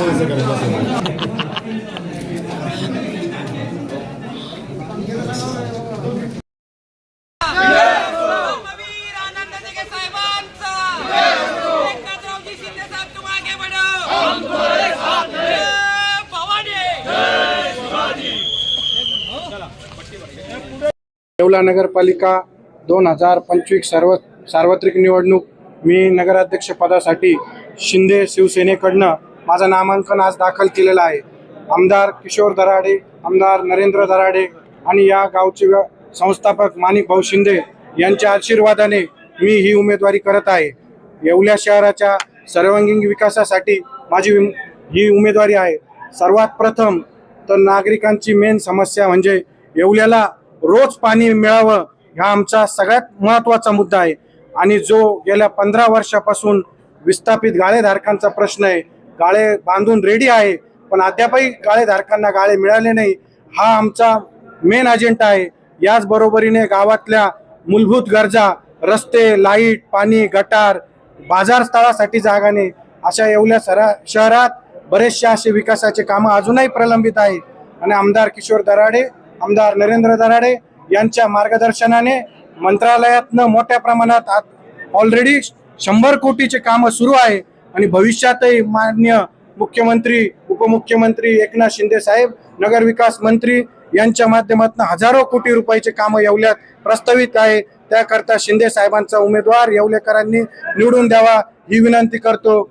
असं करत असेल येवला नगरपालिका दोन हजार पंचवीस सर्व सार्वत्रिक निवडणूक मी नगराध्यक्षपदासाठी शिंदे शिवसेनेकडनं माझं नामांकन आज दाखल केलेलं आहे. आमदार किशोर दराडे आमदार नरेंद्र दराडे आणि या गावचे संस्थापक माणिक भाऊ शिंदे यांच्या आशीर्वादाने मी ही उमेदवारी करत आहे. येवल्या शहराच्या सर्वांगीण विकासासाठी माझी ही उमेदवारी आहे. सर्वात प्रथम तर नागरिकांची मेन समस्या म्हणजे येवल्याला रोज पाणी मिळावं हा आमचा सगळ्यात महत्त्वाचा मुद्दा आहे. आणि जो गेल्या पंधरा वर्षापासून विस्थापित गाळेधारकांचा प्रश्न आहे गाळे बांधून रेडी आहे पण अद्यापही गाळेधारकांना गाळे मिळाले नाही. हा आमचा मेन अजेंडा आहे. याचबरोबरीने गावातल्या मूलभूत गरजा रस्ते लाइट पाणी गटार बाजार स्थळासाठी अशा येवल्या सरा शहरात बरेचसे असे विकासाचे कामं अजूनही प्रलंबित आहे आणि आमदार किशोर दराडे आमदार नरेंद्र दराडे यांच्या मार्गदर्शनाने मंत्रालयातनं मोठ्या प्रमाणात ऑलरेडी शंभर कोटीचे कामं सुरू आहे. आणि भविष्यातही मान्य मुख्यमंत्री उपमुख्यमंत्री एकनाथ शिंदे साहेब नगरविकास मंत्री यांच्या माध्यमातून हजारो कोटी रुपयाचे कामं येवल्यात प्रस्तावित आहे. त्याकरता शिंदे साहेबांचा उमेदवार येवलेकरांनी निवडून द्यावा ही विनंती करतो.